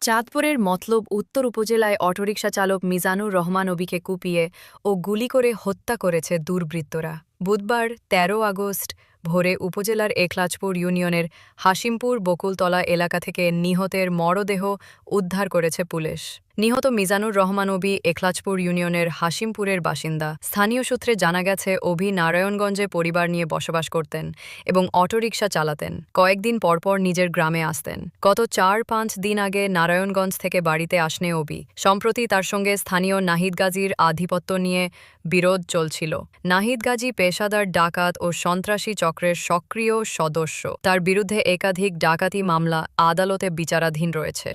চাঁদপুরের মতলব উত্তর উপজেলায় অটোরিকশা চালক মিজানুর রহমান অবিকে কুপিয়ে ও গুলি করে হত্যা করেছে দুর্বৃত্তরা। বুধবার ১৩ আগস্ট ভোরে উপজেলার একলাজপুর ইউনিয়নের হাসিমপুর বকুলতলা এলাকা থেকে নিহতের মরদেহ উদ্ধার করেছে পুলিশ। নিহত মিজানুর রহমান অবি একলাজপুর ইউনিয়নের হাসিমপুরের বাসিন্দা। স্থানীয় সূত্রে জানা গেছে অভি নারায়ণগঞ্জে পরিবার নিয়ে বসবাস করতেন এবং অটোরিকশা চালাতেন। কয়েকদিন পরপর নিজের গ্রামে আসতেন। গত চার পাঁচ দিন আগে নারায়ণগঞ্জ থেকে বাড়িতে আসনে অবি সম্প্রতি তার সঙ্গে স্থানীয় নাহিদ গাজীর আধিপত্য নিয়ে বিরোধ চলছিল। নাহিদ গাজী পেশাদার, ডাকাত ও সন্ত্রাসী চক্রের সক্রিয় সদস্য। তার বিরুদ্ধে একাধিক ডাকাতি মামলা, আদালতে বিচারাধীন রয়েছে।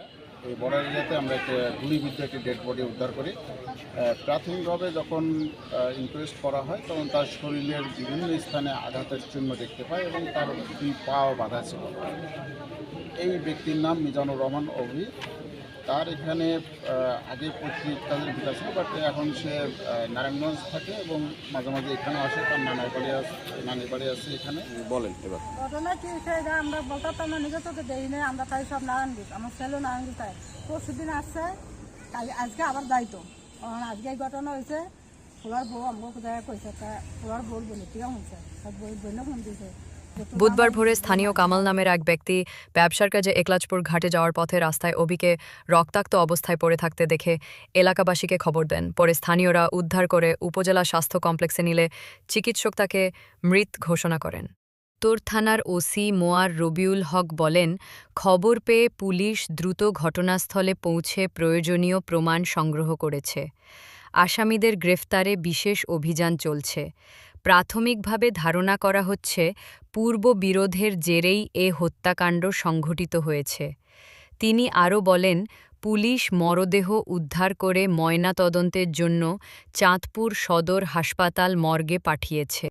এই বর্ডার এরিয়াতে আমরা একটা গুলিবিদ্ধ একটি ডেড বডি উদ্ধার করি। প্রাথমিকভাবে যখন ইনকোয়েস্ট করা হয়, তখন তার শরীরের বিভিন্ন স্থানে আঘাতের চিহ্ন দেখতে পাই এবং তার দুই পাও বাধা ছিল। এই ব্যক্তির নাম মিজানুর রহমান অভি তার এখানে আগে পৈতৃক কাজের ভিটা ছিল বাট এখন সে নারায়ণগঞ্জ থাকে এবং মাঝে মাঝে এখানেও আসে তার নানার বাড়ি আছে নানির বাড়ি আছে এখানে। বলেন এবার। ঘটনা কি সেটা আমরা বলতে পারতাম না নিজে তোকে দেই না আমরা তাই সব নারায়ণগঞ্জ আমার ছেলেও নারায়ণগঞ্জ তাই। পরশু দিন আসছে কাল আজকে আবার যাইতো। কারণ আজকে এই ঘটনা হয়েছে ফুলার বউ আমাকে কোথায় কইছে তা ফুলার বউর বলে ঠিক হয়েছে সব বই বইলে ফোন দিয়েছে। বুধবার ভোরে স্থানীয় কামাল নামের এক ব্যক্তি ব্যবসার কাজে একলাজপুর ঘাটে যাওয়ার পথে রাস্তায় অবিকে রক্তাক্ত অবস্থায় পড়ে থাকতে দেখে এলাকাবাসীকে খবর দেন। পরে স্থানীয়রা উদ্ধার করে উপজেলা স্বাস্থ্য কমপ্লেক্সে নিলে চিকিৎসক তাকে মৃত ঘোষণা করেন। তোর থানার ওসি মোয়ার রবিউল হক বলেন, খবর পেয়ে পুলিশ দ্রুত ঘটনাস্থলে পৌঁছে প্রয়োজনীয় প্রমাণ সংগ্রহ করেছে। আসামিদের গ্রেফতারে বিশেষ অভিযান চলছে। প্রাথমিকভাবে ধারণা করা হচ্ছে, পূর্ব বিরোধের জেরেই এ হত্যাকাণ্ড সংঘটিত হয়েছে। তিনি আরও বলেন, পুলিশ মরদেহ উদ্ধার করে ময়নাতদন্তের জন্য চাঁদপুর সদর হাসপাতাল মর্গে পাঠিয়েছে।